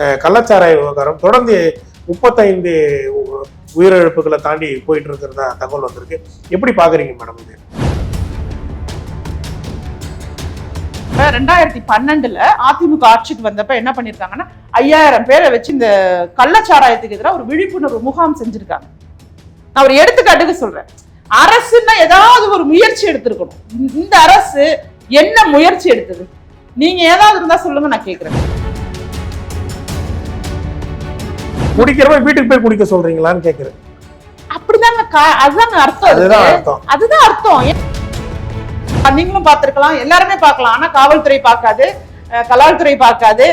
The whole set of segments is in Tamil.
கள்ளச்சாராய விவகாரம் தொடர்ந்து முப்பத்தைந்து உயிரிழப்புகளை தாண்டி போயிட்டு இருக்கிறதா தகவல் வந்திருக்கு. எப்படி பாக்குறீங்க மேடம் இது? ரெண்டாயிரத்தி பன்னெண்டுல அதிமுக ஆட்சிக்கு வந்தப்ப என்ன பண்ணிருக்காங்கன்னா ஐயாயிரம் பேரை வச்சு இந்த கள்ளச்சாராயத்துக்கு எதிராக ஒரு விழிப்புணர்வு முகாம் செஞ்சிருக்காங்க. நான் ஒரு எடுத்துக்காட்டுக்கு சொல்றேன். அரசுன்னா ஏதாவது ஒரு முயற்சி எடுத்திருக்கணும். இந்த- அரசு என்ன முயற்சி எடுத்தது? நீங்க ஏதாவது இருந்தா சொல்லுங்க நான் கேக்குறேன். குடிக்கிறவன் வீட்டுக்கு போய் குடிக்க சொல்றீங்களான்னு கேக்குறேன். அப்படிதாங்க அதுதாங்க அர்த்தம் அதுதான். அர்த்தம். அதுதான் அர்த்தம். நீங்களும் பார்த்திருக்கலாம். எல்லாருமே பார்க்கலாம். ஆனா காவல்துறை பார்க்காது. கலால்துறை பார்க்காது.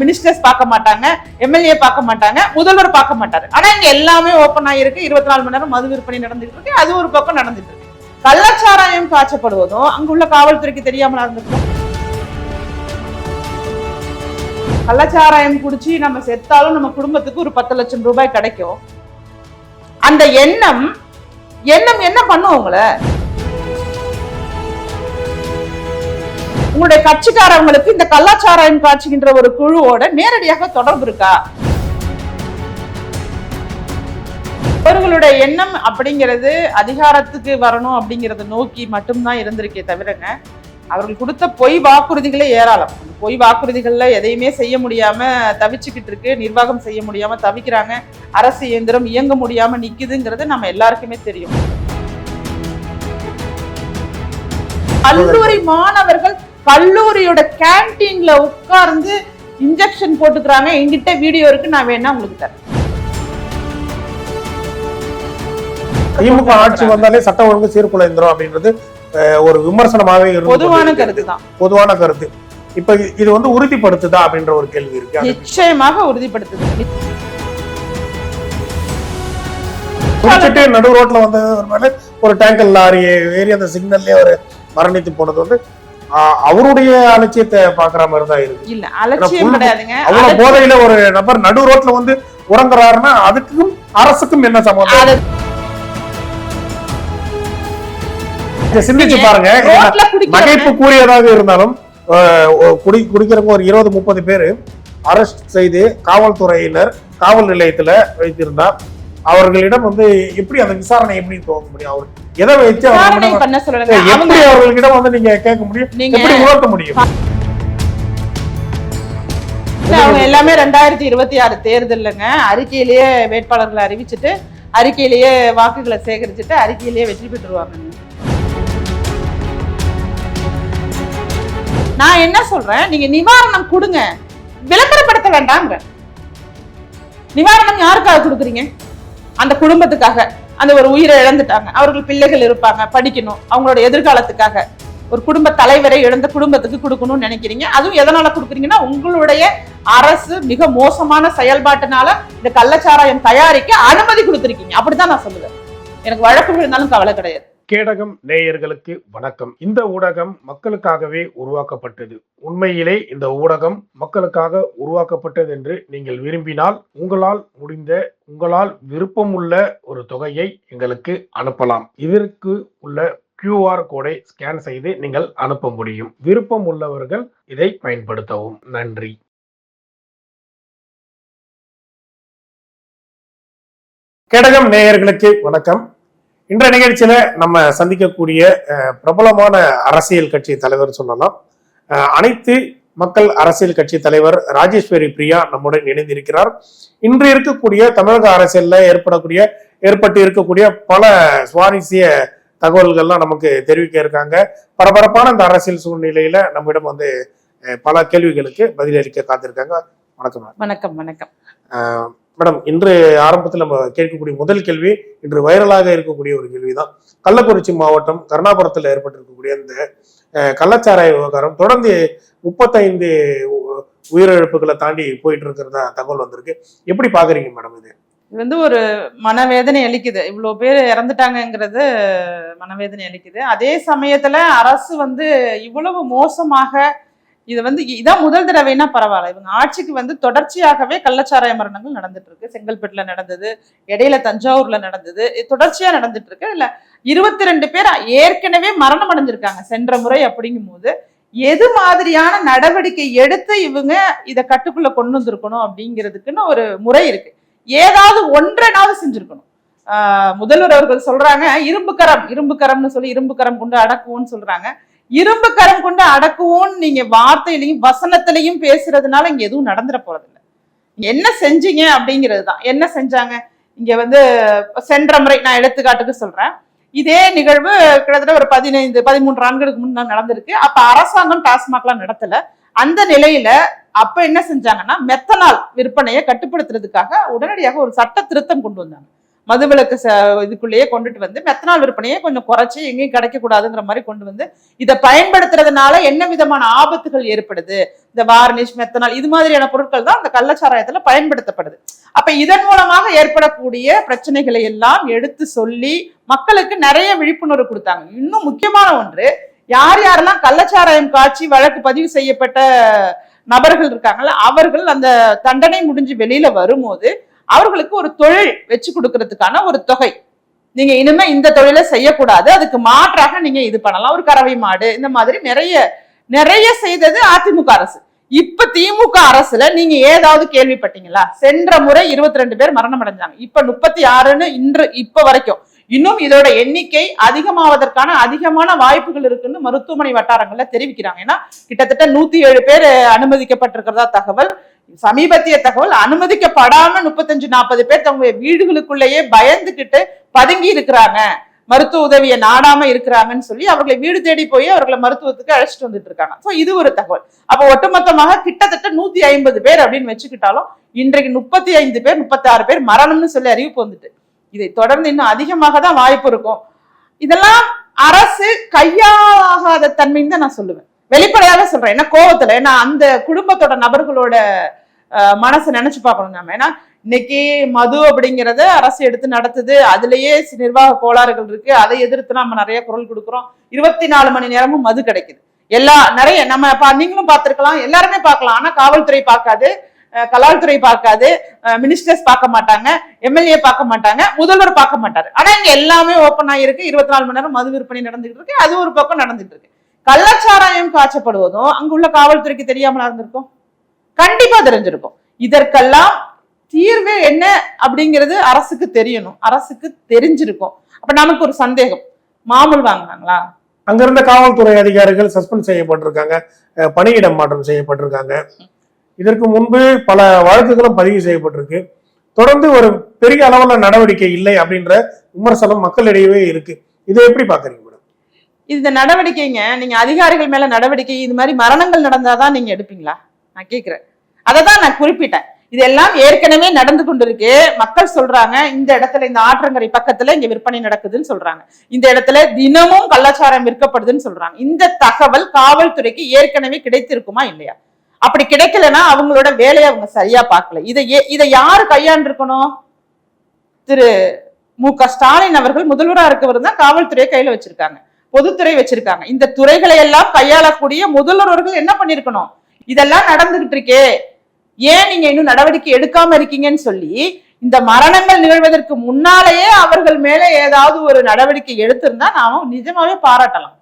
மினிஸ்டர்ஸ் பார்க்க மாட்டாங்க. எம்எல்ஏ பார்க்க மாட்டாங்க. முதல்வர் பார்க்க மாட்டாரு. ஆனா இங்க எல்லாமே ஓப்பன் ஆயிருக்கு. இருபத்தி நாலு மணி நேரம் மது விற்பனை நடந்துட்டு இருக்கு. அது ஒரு பக்கம் நடந்துட்டு இருக்கு. கள்ளச்சாராயம் காய்ச்சப்படுவதும் அங்குள்ள காவல்துறைக்கு தெரியாமலா இருந்திருக்கும். கள்ளச்சாராயம் குடிச்சு நம்ம செத்தாலும் நம்ம குடும்பத்துக்கு ஒரு பத்து லட்சம் ரூபாய் கிடைக்கும். அந்த எண்ணம் எண்ணம் என்ன பண்ணும் உங்களை? உங்களுடைய கட்சிக்காரவங்களுக்கு இந்த கள்ளச்சாராயம் காட்சிக்கின்ற ஒரு குழுவோட நேரடியாக தொடர்பு இருக்கா? அவர்களுடைய எண்ணம் அப்படிங்கிறது அதிகாரத்துக்கு வரணும் அப்படிங்கறத நோக்கி மட்டும்தான் இருந்திருக்கே தவிரங்க அவர்கள் கொடுத்த பொய் வாக்குறுதிகளே ஏராளம். பொய் வாக்குறுதிகள்ல எதையுமே செய்ய முடியாம தவிச்சுக்கிட்டு இருக்கு நிர்வாகம் செய்ய முடியாம தவிக்கிறாங்க. அரசு இயந்திரம் இயங்க முடியாம நிக்குதுங்கிறது நம்ம எல்லாருக்குமே தெரியும். கல்லூரி மாணவர்கள் கல்லூரியோட கேன்டீன்ல உட்கார்ந்து இன்ஜெக்ஷன் போட்டுக்கிறாங்க. என்கிட்ட வீடியோ இருக்கு நான் வேணா உங்களுக்கு தரேன். திமுக ஆட்சி வந்தாலே சட்டம் ஒழுங்கு சீர்குலைந்துரும் அப்படின்றது ஒரு விமர்சனமாவே பொதுவான. கருத்து தான் பொதுவான கருத்து. இப்ப இது வந்து உறுதிப்படுத்துதா அப்படின்ற ஒரு கேள்வி இருக்கு. நிச்சயமாக உறுதிப்படுத்துது. குடிச்சிட்டு நடு ரோட்ல வந்தவர் ஒரு டேங்கர் லாரி ஏறி அந்த சிக்னல்லே அவர் மரணித்து போனது வந்து அவருடைய அலட்சியத்தை பாக்குற மாதிரி தான் இருக்கு. இல்ல அலட்சியம் கிடையாதுங்க. அவ்வளவு போதையில ஒரு நபர் நடு ரோட்ல வந்து உறங்குறாருன்னா அதுக்கும் அரசுக்கும் என்ன சம்பந்தம்? சிந்திச்சு பாருங்க. நகைப்பு கூறியதாக இருந்தாலும் குடி குடிக்கிறவங்க ஒரு இருபது முப்பது பேர் அரெஸ்ட் செய்து காவல்துறையினர் காவல் நிலையத்துல வைத்திருந்தார் அவர்களிடம் வந்து எப்படி அந்த விசாரணை எப்படி போக முடியும்? அவர் எதை வச்சு எப்படி அவர்களிடம் வந்து நீங்க கேட்க முடியும்? எப்படி உணர்த்த முடியும்? அவங்க எல்லாமே ரெண்டாயிரத்தி இருபத்தி ஆறு தேர்தலுங்க அறிக்கையிலேயே வேட்பாளர்களை அறிவிச்சுட்டு அறிக்கையிலேயே வாக்குகளை சேகரிச்சுட்டு அறிக்கையிலேயே வெற்றி பெற்றுருவாங்க. நான் என்ன சொல்றேன்? நீங்க நிவாரணம் கொடுங்க. விளம்பரப்படுத்த வேண்டாம்ங்க. நிவாரணம் யாருக்காக கொடுக்குறீங்க? அந்த குடும்பத்துக்காக. அந்த ஒரு உயிரை இழந்துட்டாங்க. அவர்கள் பிள்ளைகள் இருப்பாங்க படிக்கணும். அவங்களோட எதிர்காலத்துக்காக. ஒரு குடும்ப தலைவரை இழந்த குடும்பத்துக்கு கொடுக்கணும்னு நினைக்கிறீங்க. அதுவும் எதனால கொடுக்குறீங்கன்னா உங்களுடைய அரசு மிக மோசமான செயல்பாட்டினால இந்த கள்ளச்சாராயம் தயாரிக்க அனுமதி கொடுத்துருக்கீங்க. அப்படிதான் நான் சொல்லுவேன். எனக்கு வழக்கு இருந்தாலும் கவலை கிடையாது. கேடகம் நேயர்களுக்கு வணக்கம். இந்த ஊடகம் மக்களுக்காகவே உருவாக்கப்பட்டது. உண்மையிலே இந்த ஊடகம் மக்களுக்காக உருவாக்கப்பட்டது என்று நீங்கள் விரும்பினால் உங்களால் முடிந்த உங்களால் விருப்பமுள்ள ஒரு தொகையை எங்களுக்கு அனுப்பலாம். இதற்கு உள்ள கியூஆர் கோடை ஸ்கேன் செய்து நீங்கள் அனுப்ப முடியும். விருப்பம் உள்ளவர்கள் இதை பயன்படுத்தவும். நன்றி. கேடகம் நேயர்களுக்கு வணக்கம். இன்றைய நிகழ்ச்சியில நம்ம சந்திக்கக்கூடிய பிரபலமான அரசியல் கட்சி தலைவர் சொல்லலாம். அனைத்து மக்கள் அரசியல் கட்சி தலைவர் ராஜேஸ்வரி பிரியா நம்முடன் இணைந்திருக்கிறார். இன்று இருக்கக்கூடிய தமிழக அரசியல்ல ஏற்படக்கூடிய ஏற்பட்டு இருக்கக்கூடிய பல சுவாரஸ்ய தகவல்கள்லாம் நமக்கு தெரிவிக்க இருக்காங்க. பரபரப்பான இந்த அரசியல் சூழ்நிலையில நம்மிடம் வந்து பல கேள்விகளுக்கு பதிலளிக்க காத்திருக்காங்க. வணக்கம். வணக்கம் வணக்கம். மேடம் இன்று ஆரம்பத்தில் நம்ம கேட்கக்கூடிய முதல் கேள்வி இன்று வைரலாக இருக்கக்கூடிய ஒரு கேள்விதான். கள்ளக்குறிச்சி மாவட்டம் கருணாபுரத்தில் ஏற்பட்டிருக்கக்கூடிய இந்த கள்ளச்சாராய விவகாரம் தொடர்ந்து முப்பத்தைந்து உயிரிழப்புகளை தாண்டி போயிட்டு இருக்கிறதா தகவல் வந்திருக்கு. எப்படி பாக்குறீங்க மேடம் இது? இது வந்து ஒரு மனவேதனை அளிக்குது. இவ்வளோ பேர் இறந்துட்டாங்கங்கிறது மனவேதனை அளிக்குது. அதே சமயத்தில் அரசு வந்து இவ்வளவு மோசமாக இது வந்து இதான் முதல் தடவைனா பரவாயில்ல. இவங்க ஆட்சிக்கு வந்து தொடர்ச்சியாகவே கள்ளச்சாராய மரணங்கள் நடந்துட்டு இருக்கு செங்கல்பட்டுல நடந்தது இடையில தஞ்சாவூர்ல நடந்தது தொடர்ச்சியா நடந்துட்டு இருக்கு இல்ல இருபத்தி ரெண்டு பேர் ஏற்கனவே மரணம் அடைஞ்சிருக்காங்க சென்ற முறை அப்படிங்கும் போது எது மாதிரியான நடவடிக்கை எடுத்து இவங்க இதை கட்டுக்குள்ள கொண்டு வந்திருக்கணும் அப்படிங்கிறதுக்குன்னு ஒரு முறை இருக்கு. ஏதாவது ஒன்றைனாவது செஞ்சிருக்கணும். முதல்வர் அவர்கள் சொல்றாங்க இரும்பு கரம் இரும்பு கரம்னு சொல்லி இரும்புக்கரம் கொண்டு அடக்குவோம்னு சொல்றாங்க. இரும்பு கரம் கொண்டு அடக்குவோன்னு நீங்க வார்த்தையிலையும் வசனத்திலையும் பேசுறதுனால இங்க எதுவும் நடந்துட போறது இல்லை என்ன செஞ்சீங்க அப்படிங்கிறது தான். என்ன செஞ்சாங்க? இங்க வந்து சென்ற முறை நான் எடுத்துக்காட்டுக்கு சொல்றேன். இதே நிகழ்வு கிட்டத்தட்ட ஒரு பதினைந்து பதிமூன்று ஆண்டுகளுக்கு முன்ன நடந்திருக்கு. அப்ப அரசாங்கம் டாஸ்மாக்லாம் நடத்தல. அந்த நிலையில அப்ப என்ன செஞ்சாங்கன்னா மெத்தனால் விற்பனையை கட்டுப்படுத்துறதுக்காக உடனடியாக ஒரு சட்ட திருத்தம் கொண்டு வந்தாங்க. மதுவிலக்கு ச- இதுக்குள்ளேயே கொண்டுட்டு வந்து மெத்தனால் விற்பனையை கொஞ்சம் குறைச்சி எங்கேயும் கிடைக்கக்கூடாதுங்கிற மாதிரி கொண்டு வந்து இதை பயன்படுத்துறதுனால என்ன விதமான ஆபத்துகள் ஏற்படுது? இந்த வார்னிஷ் மெத்தனால் இது மாதிரியான பொருட்கள் தான் அந்த கள்ளச்சாராயத்தில் பயன்படுத்தப்படுது. அப்ப இதன் மூலமாக ஏற்படக்கூடிய பிரச்சனைகளை எல்லாம் எடுத்து சொல்லி மக்களுக்கு நிறைய விழிப்புணர்வு கொடுத்தாங்க. இன்னும் முக்கியமான ஒன்று யார் யாரெல்லாம் கள்ளச்சாராயம் காட்சி வழக்கு பதிவு செய்யப்பட்ட நபர்கள் இருக்காங்கல்ல அவர்கள் அந்த தண்டனை முடிஞ்சு வெளியில வரும்போது அவர்களுக்கு ஒரு தொழில் வச்சு கொடுக்கறதுக்கான ஒரு தொகை. நீங்க இனிமே இந்த தொழிலை செய்யக்கூடாது. அதுக்கு மாற்றாக நீங்க இது பண்ணலாம். ஒரு கறவை மாடு இந்த மாதிரி நிறைய நிறைய செய்தது அதிமுக அரசு. இப்ப திமுக அரசுல நீங்க ஏதாவது கேள்விப்பட்டீங்களா? சென்ற முறை இருபத்தி ரெண்டு பேர் மரணம் அடைஞ்சாங்க. இப்ப முப்பத்தி ஆறுன்னு இன்று இப்ப வரைக்கும். இன்னும் இதோட எண்ணிக்கை அதிகமாவதற்கான அதிகமான வாய்ப்புகள் இருக்குன்னு மருத்துவமனை வட்டாரங்கள்ல தெரிவிக்கிறாங்க. ஏன்னா கிட்டத்தட்ட நூத்தி ஏழு பேர் அனுமதிக்கப்பட்டிருக்கிறதா தகவல். சமீபத்திய தகவல் அனுமதிக்கப்படாம முப்பத்தஞ்சு நாற்பது பேர் தங்களுடைய வீடுகளுக்குள்ளேயே பயந்துகிட்டு பதுங்கி இருக்கிறாங்க. மருத்துவ உதவியை நாடாம இருக்கிறாங்கன்னு சொல்லி அவர்களை வீடு தேடி போய் அவர்களை மருத்துவத்துக்கு அழைச்சிட்டு வந்துட்டு இருக்காங்க. ஸோ இது ஒரு தகவல். அப்போ ஒட்டுமொத்தமாக கிட்டத்தட்ட நூத்தி ஐம்பது பேர் அப்படின்னு வச்சுக்கிட்டாலும் இன்றைக்கு முப்பத்தி ஐந்து பேர் முப்பத்தி ஆறு பேர் மரணம்னு சொல்லி அறிவிப்பு வந்துட்டு. இதை தொடர்ந்து இன்னும் அதிகமாக தான் வாய்ப்பு இருக்கும். இதெல்லாம் அரசு கையாகாத தன்மைன்னு தான் நான் சொல்லுவேன். வெளிப்படையாக சொல்றேன். ஏன்னா கோவத்துல? ஏன்னா அந்த குடும்பத்தோட நபர்களோட மனசை நினைச்சு பார்க்கணும் ஏன்னா இன்னைக்கு மது அப்படிங்கிறத அரசு எடுத்து நடத்துது. அதுலயே நிர்வாக கோளாறுகள் இருக்கு. அதை எதிர்த்து நம்ம நிறைய குரல் கொடுக்குறோம். இருபத்தி நாலு மணி நேரமும் மது கிடைக்குது. எல்லா நிறைய நம்ம பா- நீங்களும் பார்த்துருக்கலாம். எல்லாருமே பார்க்கலாம். ஆனா காவல்துறை பார்க்காது. கலால்துறை பார்க்காது. மினிஸ்டர்ஸ் பார்க்க மாட்டாங்க. எம்எல்ஏ பார்க்க மாட்டாங்க. முதல்வர் பார்க்க மாட்டாரு. ஆனா இங்க எல்லாமே ஓப்பன் ஆகிருக்கு இருபத்தி நாலு மணி நேரம் மது விற்பனை நடந்துகிட்டு இருக்கு. அது ஒரு பக்கம் நடந்துட்டு இருக்கு. கள்ளச்சாராயம் காய்ச்சப்படுவதும் அங்குள்ள காவல்துறைக்கு தெரியாமலா இருந்திருக்கும்? கண்டிப்பா தெரிஞ்சிருக்கும். இதற்கெல்லாம் தீர்வு என்ன அப்படிங்கிறது அரசுக்கு தெரியணும். அரசுக்கு தெரிஞ்சிருக்கும். அப்ப நமக்கு ஒரு சந்தேகம். மாமூல் வாங்குனாங்களா அங்கிருந்த காவல்துறை அதிகாரிகள் சஸ்பெண்ட் செய்யப்பட்டிருக்காங்க. பணியிடம் மாற்றம் செய்யப்பட்டிருக்காங்க. இதற்கு முன்பு பல வழக்குகளும் பதிவு செய்யப்பட்டிருக்கு. தொடர்ந்து ஒரு பெரிய அளவுல நடவடிக்கை இல்லை அப்படின்ற விமர்சனம் மக்களிடையவே இருக்கு. இதை எப்படி பாக்குறீங்க மேடம்? இந்த நடவடிக்கைங்க நீங்க அதிகாரிகள் மேல நடவடிக்கை இது மாதிரி மரணங்கள் நடந்தாதான் நீங்க எடுப்பீங்களா? நான் கேக்குறேன். அதை தான் நான் குறிப்பிட்டேன். இதெல்லாம் ஏற்கனவே நடந்து கொண்டிருக்கு. மக்கள் சொல்றாங்க இந்த இடத்துல இந்த ஆற்றங்கரை பக்கத்துல இங்க விற்பனை நடக்குதுன்னு சொல்றாங்க. இந்த இடத்துல தினமும் கலாச்சாரம் விற்கப்படுதுன்னு சொல்றாங்க. இந்த தகவல் காவல்துறைக்கு ஏற்கனவே கிடைத்திருக்குமா இல்லையா? அப்படி கிடைக்கலன்னா அவங்களோட வேலையை அவங்க சரியா பார்க்கல. இதை ஏ- இதை யாரு கையாண்டிருக்கணும்? திரு மு க. ஸ்டாலின் அவர்கள் முதல்வரா இருக்கவர் தான் காவல்துறையை கையில வச்சிருக்காங்க. பொதுத்துறை வச்சிருக்காங்க. இந்த துறைகளை எல்லாம் கையாளக்கூடிய முதல்வர்கள் என்ன பண்ணிருக்கணும்? இதெல்லாம் நடந்துகிட்டு இருக்கே. ஏன் நீங்க இன்னும் நடவடிக்கை எடுக்காம இருக்கீங்கன்னு சொல்லி இந்த மரணங்கள் நிகழ்வதற்கு முன்னாலேயே அவர்கள் மேல ஏதாவது ஒரு நடவடிக்கை எடுத்திருந்தா நாம நிஜமாவே பாராட்டலாம்.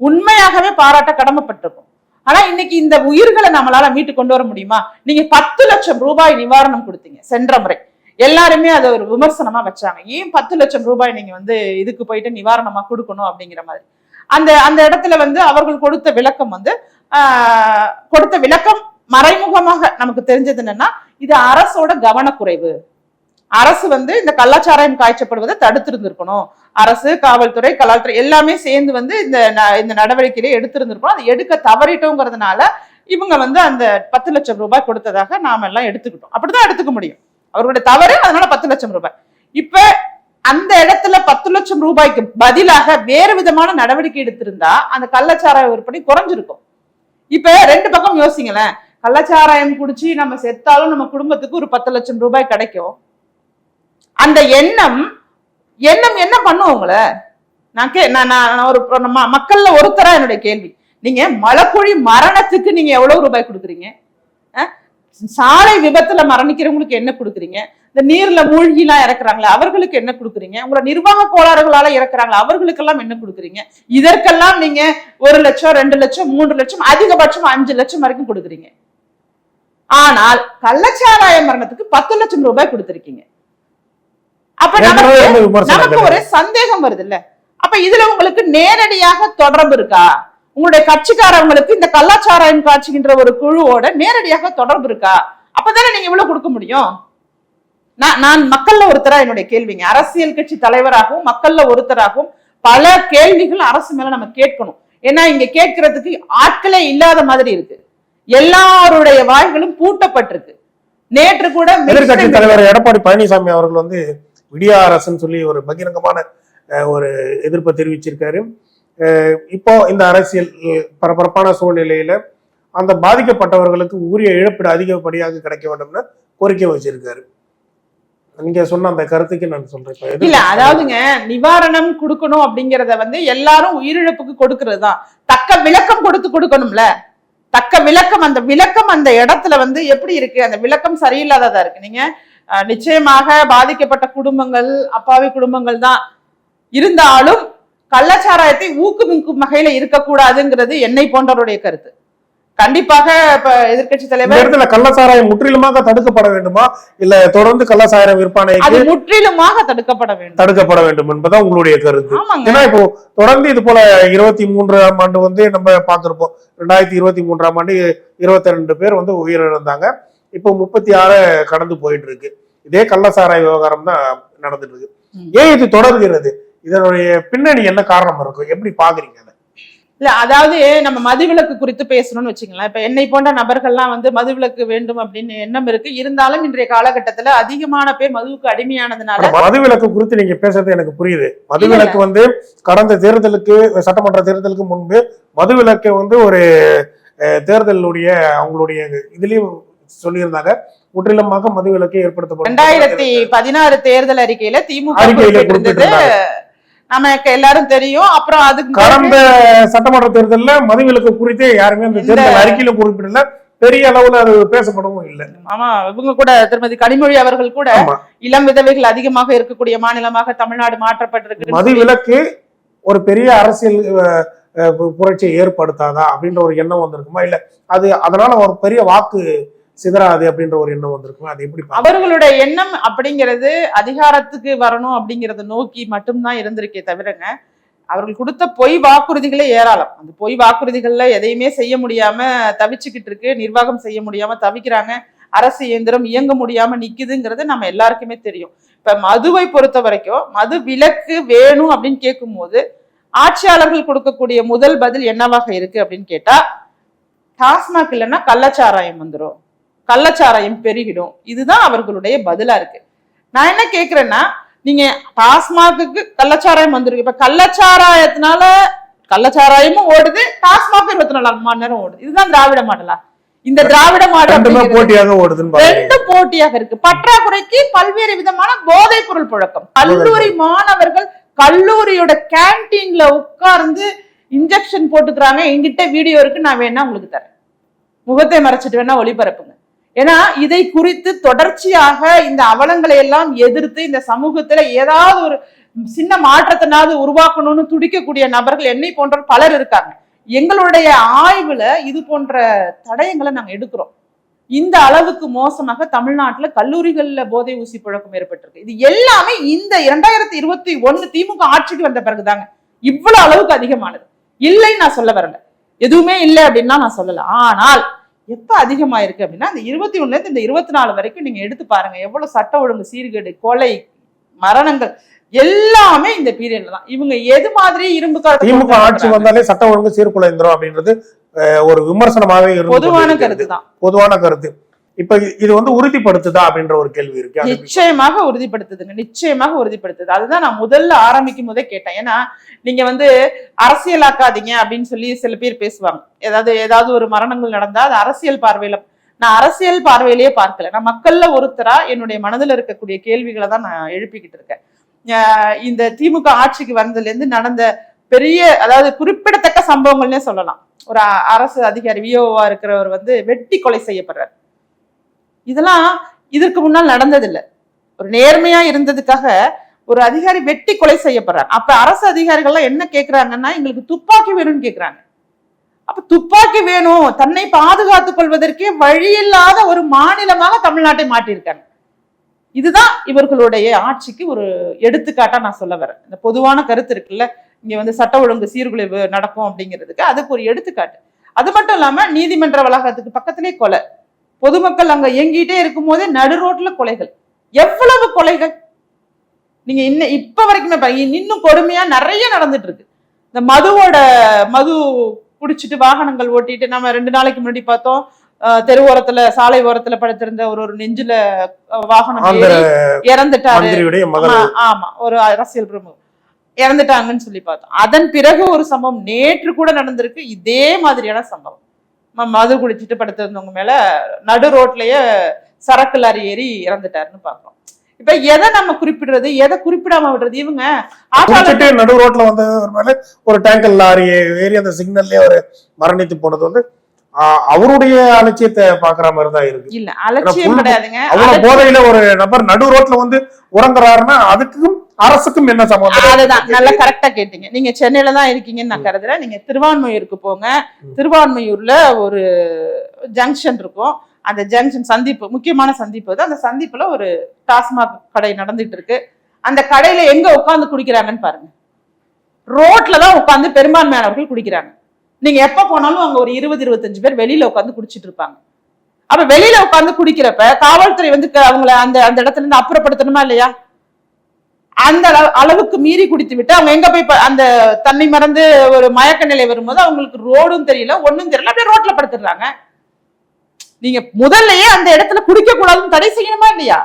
உண்மையாகவே பாராட்ட கடமைப்பட்டிருக்கோம். ஆனா இன்னைக்கு இந்த உயிர்களை நம்மளால மீட்டு கொண்டு வர முடியுமா? நீங்க பத்து லட்சம் ரூபாய் நிவாரணம் கொடுத்தீங்க சென்ற முறை. எல்லாருமே அதை ஒரு விமர்சனமா வச்சாங்க. ஏன் பத்து லட்சம் ரூபாய் நீங்க வந்து இதுக்கு போயிட்டு நிவாரணமா கொடுக்கணும் அப்படிங்கிற மாதிரி? அந்த அந்த இடத்துல வந்து அவர்கள் கொடுத்த விளக்கம் வந்து ஆஹ், கொடுத்த விளக்கம் மறைமுகமாக நமக்கு தெரிஞ்சது என்னன்னா இது அரசோட கவனக்குறைவு. அரசு வந்து இந்த கள்ளச்சாராயம் காய்ச்சப்படுவதை தடுத்திருந்திருக்கணும். அரசு காவல்துறை கலால்துறை எல்லாமே சேர்ந்து வந்து இந்த ந- இந்த நடவடிக்கையில எடுத்திருந்திருக்கணும். அதை எடுக்க தவறிட்டோங்கிறதுனால இவங்க வந்து அந்த பத்து லட்சம் ரூபாய் கொடுத்ததாக நாம எல்லாம் எடுத்துக்கிட்டோம். அப்படிதான் எடுத்துக்க முடியும். அவருடைய தவறு அதனால பத்து லட்சம் ரூபாய். இப்ப அந்த இடத்துல பத்து லட்சம் ரூபாய்க்கு பதிலாக வேறு விதமான நடவடிக்கை எடுத்திருந்தா அந்த கள்ளச்சாராய விற்பனை குறைஞ்சிருக்கும். இப்ப ரெண்டு பக்கம் யோசிங்களேன். கள்ளச்சாராயம் குடிச்சு நம்ம செத்தாலும் நம்ம குடும்பத்துக்கு ஒரு பத்து லட்சம் ரூபாய் கிடைக்கும். அந்த எண்ணம் எண்ணம் என்ன பண்ணும் உங்களை? நான் கே நான் நான் ஒரு நம்ம மக்கள்ல ஒருத்தரா என்னுடைய கேள்வி. நீங்க மலக்குழி மரணத்துக்கு நீங்க எவ்வளவு ரூபாய் கொடுக்குறீங்க? சாலை விபத்துல மரணிக்கிறவங்களுக்கு என்ன கொடுக்குறீங்க? இந்த நீர்ல மூழ்கிலாம் இறக்குறாங்களே அவர்களுக்கு என்ன கொடுக்குறீங்க? உங்களை நிர்வாக கோளாறுகளால இறக்குறாங்களா அவர்களுக்கெல்லாம் என்ன கொடுக்குறீங்க? இதற்கெல்லாம் நீங்க ஒரு லட்சம் ரெண்டு லட்சம் மூன்று லட்சம் அதிகபட்சம் அஞ்சு லட்சம் வரைக்கும் கொடுக்குறீங்க. ஆனால் கள்ளச்சாராய மரணத்துக்கு பத்து லட்சம் ரூபாய் கொடுத்திருக்கீங்க. அப்ப நமக்கு நமக்கு ஒரு சந்தேகம் வருது இல்ல அப்ப இதுல உங்களுக்கு நேரடியாக தொடர்பு இருக்கா? உங்களுடைய கட்சிக்காரவங்களுக்கு இந்த கள்ளச்சாராயம் காட்சிகின்ற ஒரு குழுவோட நேரடியாக தொடர்பு இருக்கா? அப்பதானே நீங்க இவ்வளவு கொடுக்க முடியும்? நான் நான் மக்கள்ல ஒருத்தரா என்னுடைய கேள்விங்க. அரசியல் கட்சி தலைவராகவும் மக்கள்ல ஒருத்தராகவும் பல கேள்விகள் அரசு மேல நம்ம கேட்கணும். ஏன்னா இங்க கேட்கறதுக்கு ஆட்களே இல்லாத மாதிரி இருக்கு. எல்லாருடைய வாய்களும் பூட்டப்பட்டிருக்கு. நேற்று கூட எதிர்கட்சி தலைவர் எடப்பாடி பழனிசாமி அவர்கள் வந்து விடியா அரசுன்னு சொல்லி ஒரு பகிரங்கமான ஒரு எதிர்ப்பை தெரிவிச்சிருக்காரு. இப்போ இந்த அரசியல் பரபரப்பான சூழ்நிலையில அந்த பாதிக்கப்பட்டவர்களுக்கு உரிய இழப்பீடு அதிகப்படியாக கிடைக்க வேண்டும்னு கோரிக்கை வச்சிருக்காரு. நீங்க சொன்ன அந்த கருத்துக்கு நான் சொல்றேன். இல்ல அதாவதுங்க நிவாரணம் கொடுக்கணும் அப்படிங்கறத வந்து எல்லாரும் உயிரிழப்புக்கு கொடுக்கிறது தான் தக்க விளக்கம் கொடுத்து கொடுக்கணும்ல. தக்க விளக்கம் அந்த விளக்கம் அந்த இடத்துல வந்து எப்படி இருக்கு? அந்த விளக்கம் சரியில்லாததா இருக்கு? நீங்க நிச்சயமாக பாதிக்கப்பட்ட குடும்பங்கள் அப்பாவி குடும்பங்கள் தான் இருந்தாலும் கள்ளச்சாராயத்தை ஊக்குவிக்கும் வகையில இருக்கக்கூடாதுங்கிறது என்னை போன்றவருடைய கருத்து. கண்டிப்பாக இப்ப எதிர்க்கட்சி இந்த தலைவர் இடத்துல கள்ளச்சாராயம் முற்றிலுமாக தடுக்கப்பட வேண்டுமா? இல்ல தொடர்ந்து கள்ளச்சாராயம் அது விற்பனைக்கு முற்றிலுமாக தடுக்கப்பட வேண்டும். தடுக்கப்பட வேண்டும் என்பதான் உங்களுடைய கருத்து. ஏன்னா இப்போ தொடர்ந்து இது போல இருபத்தி மூன்றாம் ஆண்டு வந்து நம்ம பார்த்திருப்போம். ரெண்டாயிரத்தி இருபத்தி மூன்றாம் ஆண்டு இருபத்தி ரெண்டு பேர் வந்து உயிரிழந்தாங்க. இப்போ முப்பத்தி ஆறு கடந்து போயிட்டு இருக்கு இதே கள்ளசாராய விவகாரம் தான் நடந்துட்டு இருக்கு. ஏன் இது தொடர்கிறது? இதனுடைய பின்னணி என்ன காரணம் இருக்கும்? எப்படி பாக்குறீங்க இல்ல அதாவது நம்ம மதுவிலக்கு குறித்து பேசணும்னு வச்சுங்களேன் இப்ப என்னை போன்ற நபர்கள்லாம் வந்து மதுவிலக்கு வேண்டும் அப்படின்னு எண்ணம் இருக்கு. இருந்தாலும் இன்றைய காலகட்டத்துல அதிகமான பேர் மதுவுக்கு அடிமையானதுனால மதுவிலக்கு குறித்து நீங்க பேசுறது எனக்கு புரியுது. மதுவிலக்கு வந்து கடந்த தேர்தலுக்கு சட்டமன்ற தேர்தலுக்கு முன்பு மதுவிலக்கை வந்து ஒரு தேர்தலுடைய அவங்களுடைய இதுலயும் சொல்லியிருந்தாங்க. முற்றிலுமாக மதுவிலக்கை ஏற்படுத்தப்படும். ரெண்டாயிரத்தி பதினாறு தேர்தல் அறிக்கையில திமுக அறிக்கையில குறிப்பிட்டிருந்தது. நமக்கு எல்லாரும் தெரியும். அப்புறம் அதுக்கு கடந்த சட்டமன்ற தேர்தல்ல மதுவிலக்கு குறித்து யாருமே அந்த தேர்தல் அறிக்கையில குறிப்பிடல. பெரிய அளவுல அது பேசப்படவும் இல்லை. ஆமா இவங்க கூட திருமதி கனிமொழி அவர்கள் கூட. இளம் விதவைகள் அதிகமாக இருக்கக்கூடிய மாநிலமாக தமிழ்நாடு மாற்றப்பட்டிருக்கு மதுவிலக்கு ஒரு பெரிய அரசியல் புரட்சியை ஏற்படுத்தாதா அப்படின்ற ஒரு எண்ணம் வந்திருக்குமா? இல்ல அது அதனால ஒரு பெரிய வாக்கு சிதறாது அப்படின்ற ஒரு எண்ணம் வந்திருக்கும். அது எப்படி அவர்களுடைய எண்ணம் அப்படிங்கிறது அதிகாரத்துக்கு வரணும் அப்படிங்கறத நோக்கி மட்டும்தான் இருந்திருக்கே தவிரங்க அவர்கள் கொடுத்த பொய் வாக்குறுதிகளே ஏராளம். அந்த பொய் வாக்குறுதிகள்ல எதையுமே செய்ய முடியாம தவிச்சுக்கிட்டு இருக்கு நிர்வாகம் செய்ய முடியாம தவிக்கிறாங்க அரசு இயந்திரம் இயங்க முடியாம நிக்குதுங்கிறது நம்ம எல்லாருக்குமே தெரியும். இப்ப மதுவை பொறுத்த வரைக்கும் மது விலக்கு வேணும் அப்படின்னு கேட்கும்போது ஆட்சியாளர்கள் கொடுக்கக்கூடிய முதல் பதில் என்னவாக இருக்கு அப்படின்னு கேட்டா டாஸ்மாக் இல்லைன்னா கள்ளச்சாராயம் வந்துரும். கள்ளச்சாராயம் பெருகிடும். இதுதான் அவர்களுடைய பதிலா இருக்கு. நான் என்ன கேக்குறேன்னா நீங்க டாஸ்மாகுக்கு கள்ளச்சாராயம் வந்திருக்கு. இப்ப கள்ளச்சாராயத்தினால கள்ளச்சாராயமும் ஓடுது டாஸ்மாக் இருபத்தி நாலு மணி நேரம் ஓடுது. இதுதான் திராவிட மாடலா? இந்த திராவிட மாடல் ரெண்டுமே போட்டியாக ஓடுதுன்னு பாக்குறீங்க ரெண்டு போட்டியாக இருக்கு. பற்றாக்குறைக்கு பல்வேறு விதமான போதைப் பொருள் புழக்கம். கல்லூரி மாணவர்கள் கல்லூரியோட கேண்டீன்ல உட்கார்ந்து இன்ஜெக்ஷன் போட்டுக்கிறாங்க என்கிட்ட வீடியோ இருக்கு நான் வேணா உங்களுக்கு தரேன். முகத்தை மறைச்சிட்டு வேணா ஒளிபரப்புங்க. ஏன்னா இதை குறித்து தொடர்ச்சியாக இந்த அவலங்களை எல்லாம் எதிர்த்து இந்த சமூகத்துல ஏதாவது ஒரு சின்ன மாற்றத்தினாவது உருவாக்கணும்னு துடிக்கக்கூடிய நபர்கள் என்னை போன்ற பலர் இருக்காங்க. எங்களுடைய ஆய்வுல இது போன்ற தடயங்களை நாங்க எடுக்கிறோம். இந்த அளவுக்கு மோசமாக தமிழ்நாட்டுல கல்லூரிகள்ல போதை ஊசி புழக்கம் ஏற்பட்டிருக்கு. இது எல்லாமே இந்த இரண்டாயிரத்தி இருபத்தி ஒண்ணு திமுக ஆட்சிக்கு வந்த பிறகுதாங்க. இவ்வளவு அளவுக்கு அதிகமானது. இல்லைன்னு நான் சொல்ல வரல. எதுவுமே இல்லை அப்படின்னா நான் சொல்லல. ஆனால் எப்ப அதிகமாயிருக்கு அப்படின்னா இந்த இருபத்தி ஒண்ணுல இருந்து இந்த இருபத்தி நாலு வரைக்கும் நீங்க எடுத்து பாருங்க. எவ்வளவு சட்ட ஒழுங்கு சீர்கேடு கொலை மரணங்கள் எல்லாமே இந்த பீரியட்ல தான். இவங்க எது மாதிரி இரும்பு திமுக ஆட்சி வந்தாலே சட்டம் ஒழுங்கு சீர்குலைந்துரும் அப்படின்றது ஒரு விமர்சனமாவே இருந்து பொதுவான. கருத்து தான். பொதுவான கருத்து. இப்ப இது வந்து உறுதிப்படுத்துதா அப்படின்ற ஒரு கேள்வி இருக்கு. நிச்சயமாக உறுதிப்படுத்துதுங்க. நிச்சயமாக உறுதிப்படுத்துது. அதுதான் நான் முதல்ல ஆரம்பிக்கும் போதே கேட்டேன். ஏன்னா நீங்க வந்து அரசியலாக்காதீங்க அப்படின்னு சொல்லி சில பேர் பேசுவாங்க. ஏதாவது ஏதாவது ஒரு மரணங்கள் நடந்தா அது அரசியல் பார்வையில நான் அரசியல் பார்வையிலேயே பார்க்கல. நான் மக்கள்ல ஒருத்தரா என்னுடைய மனதுல இருக்கக்கூடிய கேள்விகளை தான் நான் எழுப்பிக்கிட்டு இருக்கேன். ஆஹ் இந்த திமுக ஆட்சிக்கு வந்ததுல இருந்து நடந்த பெரிய அதாவது குறிப்பிடத்தக்க சம்பவங்கள்னே சொல்லலாம். ஒரு அரசு அதிகாரி விஓவா இருக்கிறவர் வந்து வெட்டி கொலை செய்யப்படுறாரு. இதெல்லாம் இதற்கு முன்னால் நடந்ததில்லை. ஒரு நேர்மையா இருந்ததுக்காக ஒரு அதிகாரி வெட்டி கொலை செய்யப்படுறாங்க அப்ப அரசு அதிகாரிகள்லாம் என்ன கேட்கிறாங்கன்னா எங்களுக்கு துப்பாக்கி வேணும்னு கேட்கிறாங்க அப்ப துப்பாக்கி வேணும். தன்னை பாதுகாத்துக் கொள்வதற்கே வழியில்லாத ஒரு மாநிலமாக தமிழ்நாட்டை மாட்டியிருக்காங்க இதுதான் இவர்களுடைய ஆட்சிக்கு ஒரு எடுத்துக்காட்டா நான் சொல்ல வரேன். இந்த பொதுவான கருத்து இருக்குல்ல இங்க வந்து சட்ட ஒழுங்கு சீர்குலைவு நடக்கும் அப்படிங்கிறதுக்கு அதுக்கு ஒரு எடுத்துக்காட்டு. அது மட்டும் இல்லாம நீதிமன்ற வளாகத்துக்கு பக்கத்திலே கொலை. பொதுமக்கள் அங்க இயங்கிட்டே இருக்கும் போதே நடு ரோட்ல கொலைகள். எவ்வளவு கொலைகள்? நீங்க இன்னும் இப்ப வரைக்குமே பாருங்க இன்னும் கொடுமையா நிறைய நடந்துட்டு இருக்கு இந்த மதுவோட மது குடிச்சிட்டு வாகனங்கள் ஓட்டிட்டு நம்ம ரெண்டு நாளைக்கு முன்னாடி பார்த்தோம் அஹ், தெரு ஓரத்துல சாலை ஓரத்துல படுத்திருந்த ஒரு ஒரு நெஞ்சில வாகனம் இறந்துட்டாரு. ஆமா, ஒரு அரசியல் பிரமுகர். இறந்துட்டாங்கன்னு சொல்லி பார்த்தோம். அதன் பிறகு ஒரு சம்பவம் நேற்று கூட நடந்திருக்கு இதே மாதிரியான சம்பவம். மது குடிச்சிட்டு படுத்திருந்தவங்க மேல நடு ரோட்லயே சரக்கு லாரி ஏறி இறந்துட்டாருன்னு பாக்குறோம். இப்ப எதை நம்ம குறிப்பிடுறது? எதை குறிப்பிடாம விடுறது? இவங்க குடிச்சிட்டு நடு ரோட்ல வந்த மேல ஒரு டேங்கர் லாரி ஏறி அந்த சிக்னல்லே அவர் மரணித்து போனது வந்து அவருடைய அலட்சியத்தை பாக்குற மாதிரி தான் இருக்கு. இல்ல அலட்சியம் கிடையாதுங்க. அவ்வளவு போதையில ஒரு நபர் நடு ரோட்ல வந்து உறங்குறாருன்னா அதுக்கும் அரசுக்கும் என்ன சம்பந்தம்? அதுதான். நல்லா கரெக்டா கேட்டீங்க. நீங்க சென்னையில தான் இருக்கீங்கன்னு நான் கருதுறேன். நீங்க திருவான்மையூருக்கு போங்க. திருவான்மையூர்ல ஒரு ஜங்ஷன் இருக்கும். அந்த ஜங்ஷன் சந்திப்பு முக்கியமான சந்திப்பு அது அந்த சந்திப்புல ஒரு டாஸ்மாக் கடை நடந்துட்டு இருக்கு. அந்த கடையில எங்க உட்கார்ந்து குடிக்கிறாங்கன்னு பாருங்க. ரோட்ல தான் உட்கார்ந்து பெரும்பான்மையானவர்கள் குடிக்கிறாங்க. நீங்க எப்ப போனாலும் அங்க ஒரு இருபது இருபத்தஞ்சு பேர் வெளியில உட்கார்ந்து குடிச்சிட்டு இருப்பாங்க. அப்ப வெளியில உட்கார்ந்து குடிக்கிறப்ப காவல்துறை வந்து அவங்கள அந்த அந்த இடத்துல இருந்து அப்புறப்படுத்தணுமா இல்லையா? அந்த அளவு- அளவுக்கு மீறி குடித்து விட்டு அவங்க எங்க போய் அந்த தன்னை மறந்து ஒரு மயக்க நிலை வரும்போது அவங்களுக்கு ரோடும் தெரியல ஒண்ணும் தெரியல அப்படியே ரோட்ல படுத்துடுறாங்க. நீங்க முதல்லயே அந்த இடத்துல குடிக்க கூடாதுன்னு தடை செய்யணுமா இல்லையா?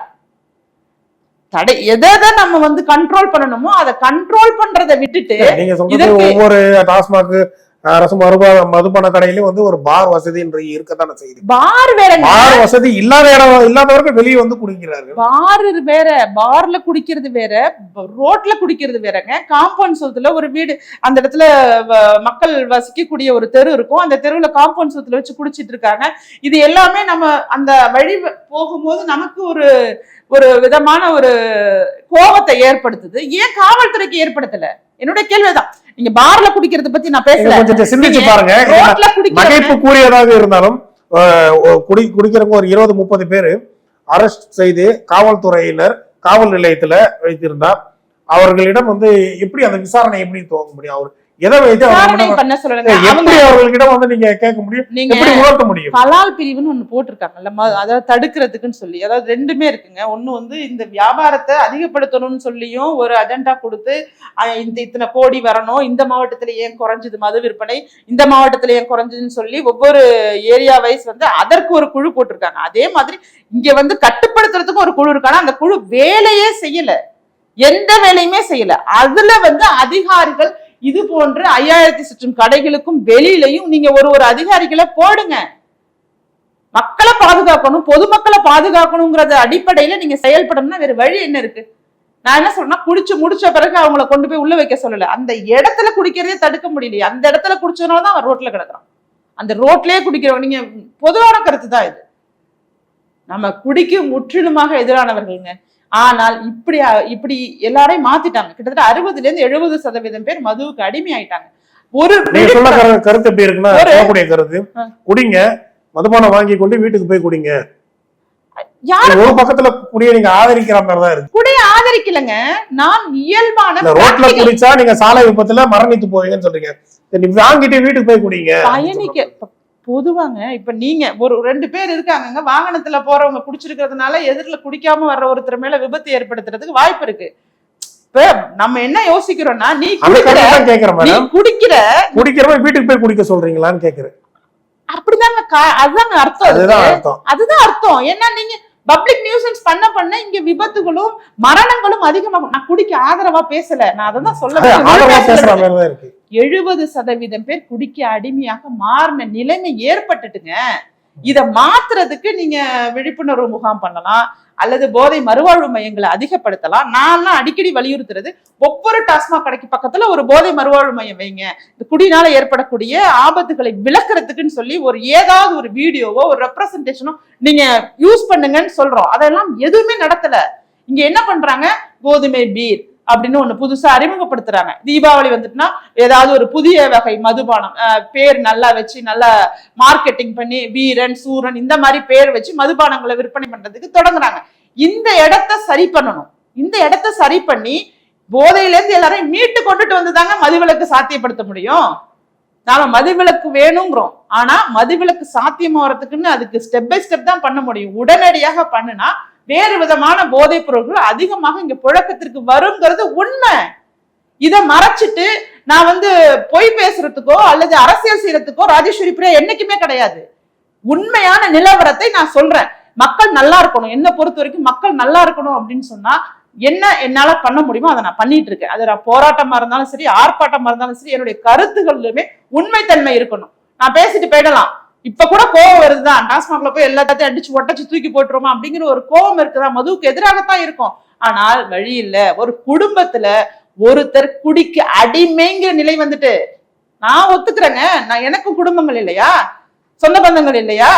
தடை எதை நம்ம வந்து கண்ட்ரோல் பண்ணணுமோ அதை கண்ட்ரோல் பண்றதை விட்டுட்டு ஒவ்வொரு டாஸ்மாக் அரசு மருபா மதுபான கடையிலயும் வந்து ஒரு பார் வசதி இன்றைக்கு இருக்கத்தானே செய்யுது பார் வேறங்க பார் வசதி இல்லாத இடம் இல்லாதவர்கள் வெளியே வந்து குடிக்கிறார்கள். பார் வேற பார்ல குடிக்கிறது வேற ரோட்ல குடிக்கிறது வேறங்க. காம்பவுண்ட் சுவத்துல ஒரு வீடு அந்த இடத்துல மக்கள் வசிக்கக்கூடிய ஒரு தெரு இருக்கும். அந்த தெருவுல காம்பவுண்ட் சுவத்துல வச்சு குடிச்சிட்டு இருக்காங்க. இது எல்லாமே நம்ம அந்த வழி போகும்போது நமக்கு ஒரு ஒரு விதமான ஒரு கோபத்தை ஏற்படுத்துது. ஏன் காவல்துறைக்கு ஏற்படுத்தல? என்னுடைய கேள்விதான். நீங்க பார்ல குடிக்கிறத பத்தி நான் பேசல. கொஞ்சம் சிந்திச்சு பாருங்க. நகைப்பு கூறியதாக இருந்தாலும் குடி குடிக்கிறவங்க ஒரு இருபது முப்பது பேர் அரெஸ்ட் செய்து காவல்துறையினர் காவல் நிலையத்துல வைத்திருந்தா அவர்களிடம் வந்து எப்படி அந்த விசாரணை எப்படி துவங்க முடியும்? அவர் எதை வைத்து விசாரணை அவர்களிடம் பண்ண சொல்லுங்க. அவங்க எப்படி அவர்களிடம் வந்து நீங்க கேட்க முடியும்? நீங்க எப்படி உணர்த்த முடியும்? கலால் பிரிவுன்னு ஒண்ணு போட்டிருக்காங்கல்ல அதாவது தடுக்கிறதுக்குன்னு சொல்லி. அதாவது ரெண்டுமே இருக்குங்க. ஒண்ணு வந்து இந்த வியாபாரத்தை அதிகப்படுத்தணும்னு சொல்லியும் ஒரு அஜெண்டா கொடுத்து இந்த இத்தனை கோடி வரணும் இந்த மாவட்டத்துல ஏன் குறைஞ்சது மது விற்பனை இந்த மாவட்டத்துல ஏன் குறைஞ்சதுன்னு சொல்லி ஒவ்வொரு ஏரியா வைஸ் வந்து அதற்கு ஒரு குழு போட்டிருக்காங்க. அதே மாதிரி இங்க வந்து கட்டுப்படுத்துறதுக்கும் ஒரு குழு இருக்காங்க. அந்த குழு வேலையே செய்யல. எந்த வேலையுமே செய்யல. அதுல வந்து அதிகாரிகள் இது போன்று ஐயாயிரத்தி சுற்றும் கடைகளுக்கும் வெளியிலையும் நீங்க ஒரு ஒரு அதிகாரிகளை போடுங்க. மக்களை பாதுகாக்கணும் பொதுமக்களை பாதுகாக்கணுங்கிறத அடிப்படையில நீங்க செயல்படணும்னா வேற வழி என்ன இருக்கு? நான் என்ன சொல்றேன்னா குடிச்சு முடிச்ச பிறகு அவங்கள கொண்டு போய் உள்ள வைக்க சொல்லல. அந்த இடத்துல குடிக்கிறதே தடுக்க முடியலையே. அந்த இடத்துல குடிச்சதுனால தான் அவன் ரோட்ல கிடக்குறான். அந்த ரோட்லயே குடிக்கிறவங்க நீங்க பொதுவான கருத்து தான் இது. நம்ம குடிக்கு முற்றிலுமாக எதிரானவர்கள்ங்க. ஆனால் இப்படி இப்படி எல்லாரையும் மாத்திட்டாங்க. கிட்டத்தட்ட அறுபதுல இருந்து எழுபது சதவீதம் பேர் மதுவுக்கு அடிமை ஆயிட்டாங்க ஒரு சொல்ல கரு- கருத்து எப்படி இருக்குன்னா சொல்லக்கூடிய கருத்து. குடிங்க மதுபானம் வாங்கி கொண்டு வீட்டுக்கு போய் குடிங்க. ஒரு பக்கத்துல குடிய நீங்க ஆதரிக்கிற மாதிரி தான் இருக்கு. ஆதரிக்கலங்க. நான் இயல்பான ரோட்ல குடிச்சா நீங்க சாலை விபத்துல மரணித்து போவீங்கன்னு சொல்றீங்க. வாங்கிட்டு வீட்டுக்கு போய் குடிங்க. பயணிக்க பொதுவாங்க. இப்ப நீங்க ஒரு ரெண்டு பேர் இருக்காங்கங்க வாகனத்துல போறவங்க குடிச்சிருக்கிறதுனால எதிரில குடிக்காம வர்ற ஒருத்தர் மேல விபத்து ஏற்படுத்துறதுக்கு வாய்ப்பு இருக்கு. இப்ப நம்ம என்ன யோசிக்கிறோம்னா நீ கேக்குறேன் குடிக்கிற குடிக்கிறவன் வீட்டுக்கு போய் குடிக்க சொல்றீங்களான்னு கேக்குறேன். அப்படிதாங்க அதுதாங்க அர்த்தம் அர்த்தம். அதுதான் அர்த்தம். ஏன்னா நீங்க பப்ளிக் நியூசன்ஸ் பண்ண பண்ண இங்க விபத்துகளும் மரணங்களும் அதிகமாகும். நான் குடிக்க ஆதரவா பேசல. நான் அதை தான் சொல்ல எழுபது சதவீதம் பேர் குடிக்க அடிமையாக மாறின நிலைமை ஏற்பட்டுட்டுங்க. இதை மாத்துறதுக்கு நீங்க விழிப்புணர்வு முகாம் பண்ணலாம் அல்லது போதை மறுவாழ்வு மையங்களை அதிகப்படுத்தலாம். நான்லாம் அடிக்கடி வலியுறுத்துறது ஒவ்வொரு டாஸ்மாக் கடைக்கு பக்கத்துல ஒரு போதை மறுவாழ்வு மையம் வைங்க. இந்த குடினால ஏற்படக்கூடிய ஆபத்துகளை விளக்குறதுக்குன்னு சொல்லி ஒரு ஏதாவது ஒரு வீடியோவோ ஒரு ரெப்ரசன்டேஷனோ நீங்க யூஸ் பண்ணுங்கன்னு சொல்றோம். அதெல்லாம் எதுவுமே நடத்தல. இங்க என்ன பண்றாங்க? கோதுமை பீர். அப்படின்னு ஒண்ணு புதுசா அறிமுகப்படுத்துறாங்க. தீபாவளி வந்துட்டுனா ஏதாவது ஒரு புதிய வகை மதுபானம் அஹ், பேர் நல்லா வச்சு நல்லா மார்க்கெட்டிங் பண்ணி வீரன் சூரன் இந்த மாதிரி பேர் வச்சு மதுபானங்களை விற்பனை பண்றதுக்கு தொடங்குறாங்க. இந்த இடத்த சரி பண்ணணும். இந்த இடத்த சரி பண்ணி போதையில இருந்து எல்லாரையும் மீட்டு கொண்டுட்டு வந்து தாங்க மதுவிலக்கு சாத்தியப்படுத்த முடியும். நாம மதுவிலக்கு வேணுங்கிறோம். ஆனா மதுவிலக்கு சாத்தியமாகறதுக்குன்னு அதுக்கு ஸ்டெப் பை ஸ்டெப் தான் பண்ண முடியும். உடனடியாக பண்ணுனா வேறு விதமான போதைப் பொருட்கள் அதிகமாக இங்க புழக்கத்திற்கு வருங்கிறது உண்மை. இதை மறைச்சிட்டு நான் வந்து பொய் பேசுறதுக்கோ அல்லது அரசியல் செய்யறதுக்கோ ராஜேஸ்வரி பிரியா என்னைக்குமே கிடையாது. உண்மையான நிலவரத்தை நான் சொல்றேன். மக்கள் நல்லா இருக்கணும். என்ன பொறுத்த வரைக்கும் மக்கள் நல்லா இருக்கணும் அப்படின்னு சொன்னா என்ன என்னால பண்ண முடியுமோ அதை நான் பண்ணிட்டு இருக்கேன். அது நான் போராட்டமா இருந்தாலும் சரி ஆர்ப்பாட்டமா இருந்தாலும் சரி என்னுடைய கருத்துக்களிலுமே உண்மைத்தன்மை இருக்கணும். நான் பேசிட்டு போயிடலாம். இப்ப கூட கோவம் வருதுதான். டாஸ்மாக்ல போய் எல்லாத்தையும் அடிச்சு ஒட்டச்சு தூக்கி போட்டுருமா அப்படிங்கிற ஒரு கோவம் இருக்குதா மதுவுக்கு எதிராகத்தான் இருக்கும். ஆனால் வழி இல்ல. ஒரு குடும்பத்துல ஒருத்தர் குடிக்கு அடிமைங்கிற நிலை வந்துட்டு நான் ஒத்துக்கிறேங்க. நான் எனக்கும் குடும்பங்கள் இல்லையா? சொந்த பந்தங்கள் இல்லையா?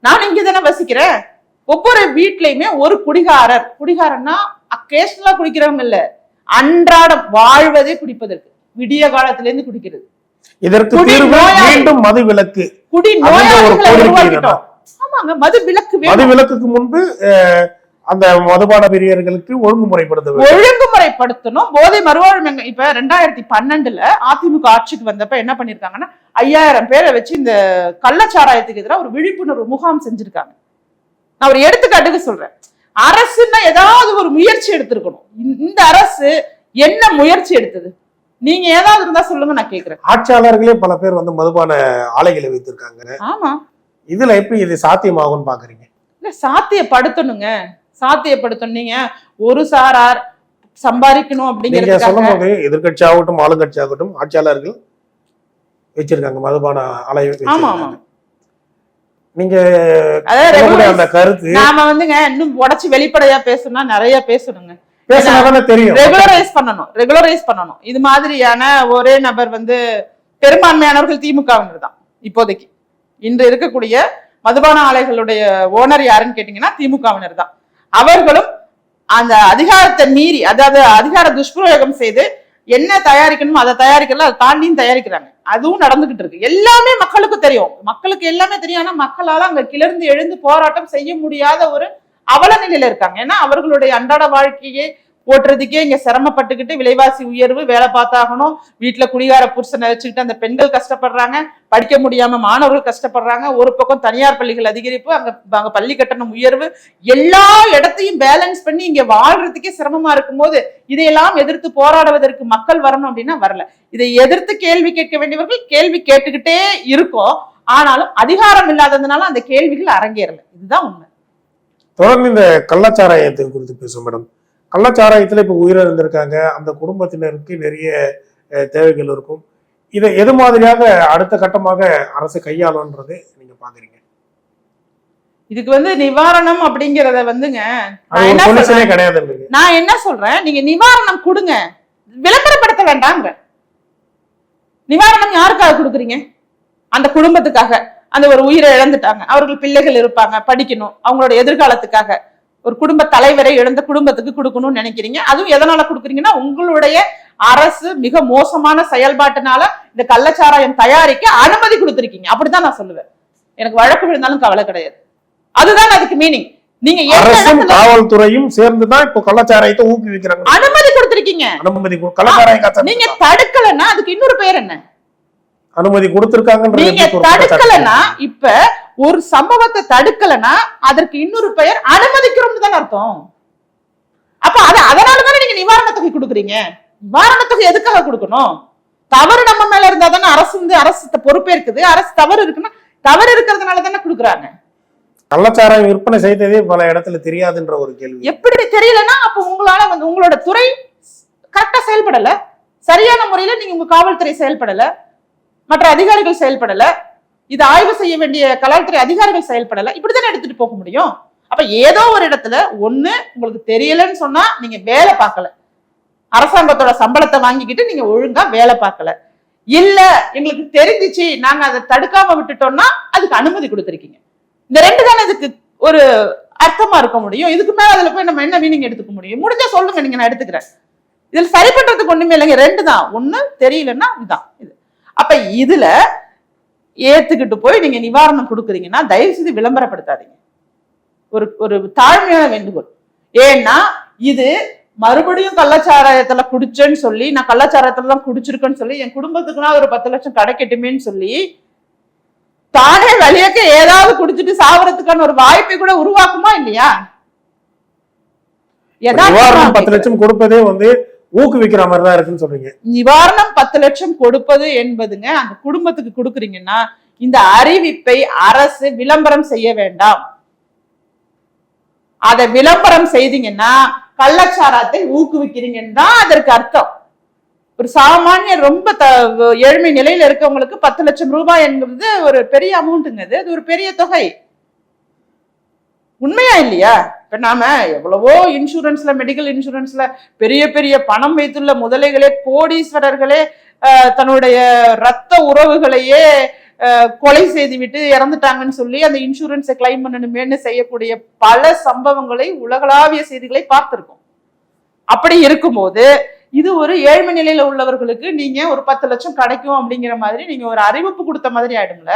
நான் இங்க தானே வசிக்கிறேன். ஒவ்வொரு வீட்லயுமே ஒரு குடிகாரர். குடிகாரன்னா அக்கேஷனலா குடிக்கிறவங்க இல்ல. அன்றாடம் வாழ்வதே குடிப்பதற்கு. விடிய காலத்துல இருந்து குடிக்கிறது. இதற்கு தீர்வு. மீண்டும் மது விலக்கு குடி ஆமாங்க மது விலக்கு மது விலக்குக்கு முன்பு அந்த மதுபான பிரியர்களுக்கு ஒழுங்குமுறைப்படுத்த ஒழுங்குமுறைப்படுத்தணும். போதை மறுவாழ்வு இப்ப ரெண்டாயிரத்தி பன்னெண்டுல அதிமுக ஆட்சிக்கு வந்தப்ப என்ன பண்ணிருக்காங்கன்னா ஐயாயிரம் பேரை வச்சு இந்த கள்ளச்சாராயத்துக்கு எதிராக ஒரு விழிப்புணர்வு முகாம் செஞ்சிருக்காங்க. நான் ஒரு எடுத்துக்காட்டுக்கு சொல்றேன். அரசுன்னா ஏதாவது ஒரு முயற்சி எடுத்திருக்கணும். இந்த அரசு என்ன முயற்சி எடுத்தது? நீங்க ஏதாவது இருந்தா சொல்லுங்க நான் கேக்குறேன். ஆட்சியாளர்களே பல பேர் வந்து மதுபான ஆலைகளை வைத்திருக்காங்க. ஆமா. இதுல எப்படி இது சாத்தியமாகும்னு பாக்குறீங்க? இல்ல சாத்தியப்படுத்தணுங்க. சாத்தியப்படுத்தணும். நீங்க ஒரு சாரார் சம்பாதிக்கணும் நீங்க அப்படிங்கிறதுக்காக சொல்லும் போது எதிர்கட்சி ஆகட்டும் ஆளுங்கட்சி ஆகட்டும் ஆட்சியாளர்கள் வச்சிருக்காங்க மதுபான ஆலை ஆமா ஆமா. நீங்க அந்த கருத்து நாம வந்துங்க இன்னும் உடைச்சு வெளிப்படையா பேசணும்னா நிறைய பேசணுங்க. தெரியும். ரெகுலரைஸ் பண்ணணும் ரெகுலரைஸ் பண்ணணும். இது மாதிரியான ஒரே நபர் வந்து பெரும்பான்மையானவர்கள் திமுகவினர் தான் இப்போதைக்கு. இன்று இருக்கக்கூடிய மதுபான ஆலைகளுடைய ஓனர் யாருன்னு கேட்டீங்கன்னா திமுகவினர் தான் அவர்களும் அந்த அதிகாரத்தை மீறி அதாவது அதிகார துஷ்பிரயோகம் செய்து என்ன தயாரிக்கணுமோ அதை தயாரிக்கலாம் அதை தாண்டியும் தயாரிக்கிறாங்க. அதுவும் நடந்துகிட்டு இருக்கு. எல்லாமே மக்களுக்கு தெரியும். மக்களுக்கு எல்லாமே தெரியும். ஆனா மக்களால அங்க கிளர்ந்து எழுந்து போராட்டம் செய்ய முடியாத ஒரு அவல நிலையில இருக்காங்க. ஏன்னா அவர்களுடைய அன்றாட வாழ்க்கையே ஓட்டுறதுக்கே இங்க சிரமப்பட்டுக்கிட்டு விலைவாசி உயர்வு வேலை பார்த்தாகணும் வீட்டுல குடிகார புருஷனை வச்சுக்கிட்டு அந்த பெண்கள் கஷ்டப்படுறாங்க படிக்க முடியாம மாணவர்கள் கஷ்டப்படுறாங்க ஒரு பக்கம் தனியார் பள்ளிகள் அதிகரிப்பு அங்க அங்க பள்ளி கட்டணம் உயர்வு எல்லா இடத்தையும் பேலன்ஸ் பண்ணி இங்க வாழ்றதுக்கே சிரமமா இருக்கும்போது இதையெல்லாம் எதிர்த்து போராடுவதற்கு மக்கள் வரணும் அப்படின்னா வரல. இதை எதிர்த்து கேள்வி கேட்க வேண்டியவர்கள் கேள்வி கேட்டுக்கிட்டே இருக்கோம். ஆனாலும் அதிகாரம் இல்லாததுனால அந்த கேள்விகள் அரங்கேறல. இதுதான் உண்மை. தொடர்ந்து இந்த கள்ளச்சாராயத்தை குறித்து பேசும் மேடம். கள்ளச்சாராயத்துல இப்ப உயிரிழந்திருக்காங்க. அந்த குடும்பத்தினருக்கு நிறைய தேவைகள் இருக்கும். இதை எது மாதிரியாக அடுத்த கட்டமாக அரசு கையாளுன்றது நீங்க பாக்குறீங்க? இதுக்கு வந்து நிவாரணம் அப்படிங்கறத வந்துங்க நான் என்ன சொல்றேன்? நீங்க நிவாரணம் கொடுங்க. விளம்பரப்படுத்த வேண்டாங்க நிவாரணம் யாருக்காக கொடுக்குறீங்க? அந்த குடும்பத்துக்காக. அந்த ஒரு உயிரை இழந்துட்டாங்க. அவர்கள் பிள்ளைகள் இருப்பாங்க படிக்கணும். அவங்களோட எதிர்காலத்துக்காக. ஒரு குடும்ப தலைவரை இழந்த குடும்பத்துக்கு கொடுக்கணும்னு நினைக்கிறீங்க. அதுவும் எதனால கொடுக்குறீங்கன்னா உங்களுடைய அரசு மிக மோசமான செயல்பாட்டுனால இந்த கள்ளச்சாராயம் தயாரிக்க அனுமதி கொடுத்திருக்கீங்க. அப்படிதான் நான் சொல்லுவேன். எனக்கு வழக்கு விழுந்தாலும் கவலை கிடையாது. அதுதான் அதுக்கு மீனிங் நீங்க அரசும் காவல்துறையும் சேர்ந்துதான் இப்போ கள்ளச்சாராயத்தை ஊக்குவிக்கிறாங்க. அனுமதி கொடுத்திருக்கீங்க. அனுமதி கள்ளச்சாராயம் நீங்க தடுக்கலன்னா அதுக்கு இன்னொரு பேர் என்ன? அனுமதி கொடுத்திருக்காங்கன்றது நீங்க இப்ப ஒரு சம்பவத்தை தடுக்கலன்னா அதற்கு இன்னொரு பெயர் அனுமதிக்கிறோம்னு தானே அர்த்தம். அப்ப அது அதனாலதானே நீங்க நிவாரணத் தொகை கொடுக்குறீங்க? நிவாரணத் தொகை எதுக்காக கொடுக்கணும்? தவறு நம்ம மேல இருந்தா தானே அரசு வந்து அரசு பொறுப்பேற்குது. அரசு தவறு இருக்குன்னா தவறு இருக்கிறதுனால தானே கொடுக்குறாங்க. கள்ளச்சாராயம் விற்பனை செய்ததே பல இடத்துல தெரியாதுன்ற ஒரு கேள்வி. எப்படி தெரியலன்னா அப்ப உங்களால வந்து உங்களோட துறை கரெக்டா செயல்படல. சரியான முறையில நீங்க உங்க காவல்துறை செயல்படல. மற்ற அதிகாரிகள் செயல்படல. இது ஆய்வு செய்ய வேண்டிய கலால்துறை அதிகாரிகள் செயல்படல. இப்படித்தானே எடுத்துட்டு போக முடியும்? அப்ப ஏதோ ஒரு இடத்துல ஒண்ணு உங்களுக்கு தெரியலன்னு சொன்னா நீங்க வேலை பார்க்கல. அரசாங்கத்தோட சம்பளத்தை வாங்கிக்கிட்டு நீங்க ஒழுங்கா வேலை பார்க்கல. இல்ல எங்களுக்கு தெரிஞ்சிச்சு நாங்க அதை தடுக்காம விட்டுட்டோம்னா அதுக்கு அனுமதி கொடுத்திருக்கீங்க. இந்த ரெண்டு தானே இதுக்கு ஒரு அர்த்தமா இருக்க முடியும்? இதுக்கு மேல அதுல போய் நம்ம என்ன மீனிங் எடுத்துக்க முடியும்? முடிஞ்சா சொல்லுங்க நீங்க நான் எடுத்துக்கிறேன். இதுல சரி பண்றதுக்கு ஒண்ணுமே இல்லைங்க. ரெண்டு தான். ஒண்ணு தெரியலன்னா இதுதான். இது. அப்ப இதுல ஏத்துக்கிட்டு போய் நீங்க நிவாரணம் கொடுக்குறீங்கன்னா தயவு செய்து விளம்பரப்படுத்தாதீங்க. ஒரு ஒரு தாழ்மையான வேண்டுகோள். ஏன்னா இது மறுபடியும் கள்ளச்சாராயத்துல குடிச்சேன்னு சொல்லி நான் கள்ளச்சாராயத்துல தான் குடிச்சிருக்கேன்னு சொல்லி என் குடும்பத்துக்குனா ஒரு பத்து லட்சம் கிடைக்கட்டுமேன்னு சொல்லி தானே வழியக்க ஏதாவது குடிச்சிட்டு சாவறதுக்கான ஒரு வாய்ப்பை கூட உருவாக்குமா இல்லையா? பத்து. லட்சம் கொடுப்பதே வந்து ஊக்குவிக்கிற மாதிரி தான் இருக்குன்னு சொல்றீங்க. நிவாரணம் பத்து லட்சம் கொடுப்பது என்பதுங்க அந்த குடும்பத்துக்கு கொடுக்குறீங்கன்னா இந்த அறிவிப்பை அரசு விளம்பரம் செய்ய வேண்டாம். அதை விளம்பரம் செய்தீங்கன்னா கள்ளச்சாராத்தை ஊக்குவிக்கிறீங்கன்னு தான் அதற்கு அர்த்தம். ஒரு சாமானிய ரொம்ப த- ஏழ்மை நிலையில இருக்கவங்களுக்கு பத்து லட்சம் ரூபாய் என்பது ஒரு பெரிய அமௌண்ட்டுங்க அது ஒரு பெரிய தொகை. உண்மையா இல்லையா? இப்ப நாம எவ்வளவோ இன்சூரன்ஸ்ல மெடிக்கல் இன்சூரன்ஸ்ல பெரிய பெரிய பணம் வைத்துள்ள முதலைகளே கோடீஸ்வரர்களே தன்னுடைய ரத்த உறவுகளையே கொலை செய்துவிட்டு இறந்துட்டாங்கன்னு சொல்லி அந்த இன்சூரன்ஸை கிளைம் பண்ணணுமேன்னு செய்யக்கூடிய பல சம்பவங்களை உலகளாவிய செய்திகளை பார்த்துருக்கோம். அப்படி இருக்கும்போது இது ஒரு ஏழ்மை நிலையில உள்ளவர்களுக்கு நீங்க ஒரு பத்து லட்சம் கிடைக்கும் அப்படிங்கிற மாதிரி நீங்க ஒரு அறிவிப்பு கொடுத்த மாதிரி ஆயிடும்ல?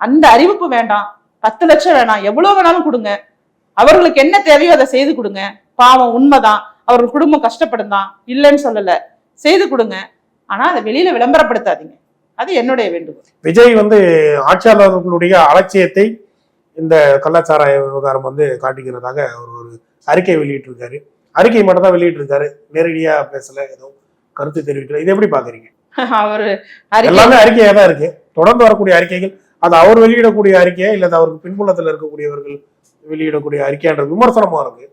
அந்த அறிவிப்பு வேண்டாம். பத்து லட்சம் வேணாம் எவ்வளவு வேணாலும் கொடுங்க. அவர்களுக்கு என்ன தேவையோ அதை செய்து கொடுங்க. பாவம் உண்மைதான். அவர்கள் குடும்பம் கஷ்டப்படும் தான் இல்லைன்னு சொல்லல. செய்து கொடுங்க. ஆனா அதை வெளியில விளம்பரப்படுத்தாதீங்க. அது என்னுடைய வேண்டுகோள். விஜய் வந்து ஆட்சியாளர்களுடைய அலட்சியத்தை இந்த கள்ளச்சாராய விவகாரம் வந்து காட்டுகிறதாக அவர் ஒரு அறிக்கை வெளியிட்டிருக்காரு. அறிக்கை மட்டும் தான் வெளியிட்டிருக்காரு. நேரடியா பேசல. ஏதோ கருத்து தெரிவிக்கல. இது எப்படி பாக்குறீங்க அவரு எல்லாமே அறிக்கையா தான் இருக்கு. தொடர்ந்து வரக்கூடிய அறிக்கைகள் அது அவர் வெளியிடக்கூடிய அறிக்கையா இல்ல அவருக்கு பின்புலத்துல இருக்கக்கூடியவர்கள் வெளியிடக்கூடிய அறிக்கைன்ற விமர்சனமா இருக்கு.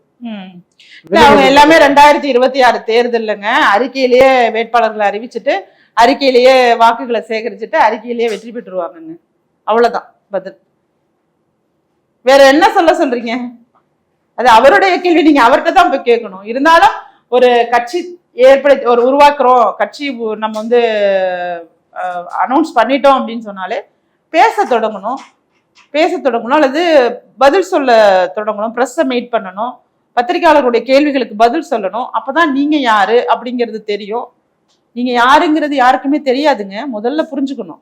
அவங்க எல்லாமே ரெண்டாயிரத்தி இருபத்தி ஆறு தேர்தலுங்க அறிக்கையிலேயே வேட்பாளர்களை அறிவிச்சுட்டு அறிக்கையிலேயே வாக்குகளை சேகரிச்சுட்டு அறிக்கையிலேயே வெற்றி பெற்றுருவாங்கங்க. அவ்வளவுதான் பதில். வேற என்ன சொல்ல சொல்றீங்க? அது அவருடைய கேள்வி நீங்க அவர்கிட்ட தான் போய் கேட்கணும். இருந்தாலும் ஒரு கட்சி ஏற்படுத்தி ஒரு உருவாக்குறோம் கட்சி நம்ம வந்து அனௌன்ஸ் பண்ணிட்டோம் அப்படின்னு சொன்னாலே பேச தொடங்கணும். பேச தொடங்கணும். அல்லது பதில் சொல்ல தொடங்கணும். ப்ரெஸ்ஸை மீட் பண்ணணும். பத்திரிகையாளர்களுடைய கேள்விகளுக்கு பதில் சொல்லணும். அப்போதான் நீங்கள் யார் அப்படிங்கிறது தெரியும். நீங்கள் யாருங்கிறது யாருக்குமே தெரியாதுங்க. முதல்ல புரிஞ்சுக்கணும்.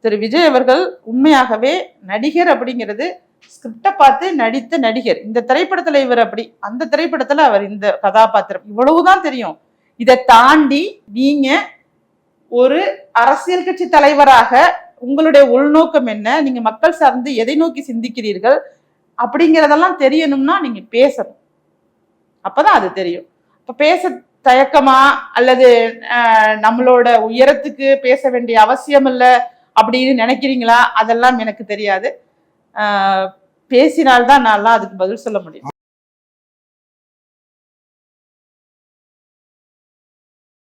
திரு. விஜய் அவர்கள் உண்மையாகவே நடிகர் அப்படிங்கிறது ஸ்கிரிப்டை பார்த்து நடித்த நடிகர். இந்த திரைப்படத்தில் இவர் அப்படி அந்த திரைப்படத்தில் அவர் இந்த கதாபாத்திரம். இவ்வளவுதான் தெரியும். இதை தாண்டி நீங்கள் ஒரு அரசியல் கட்சி தலைவராக உங்களுடைய உள்நோக்கம் என்ன? நீங்க மக்கள் சார்ந்து எதை நோக்கி சிந்திக்கிறீர்கள்? அப்படிங்கிறதெல்லாம் தெரியணும்னா நீங்க பேசணும். அப்பதான் அது தெரியும். இப்ப பேச தயக்கமா அல்லது அஹ், நம்மளோட உயரத்துக்கு பேச வேண்டிய அவசியம் இல்லை அப்படின்னு நினைக்கிறீங்களா? அதெல்லாம் எனக்கு தெரியாது. பேசினால்தான் நான்லாம் அதுக்கு பதில் சொல்ல முடியும்.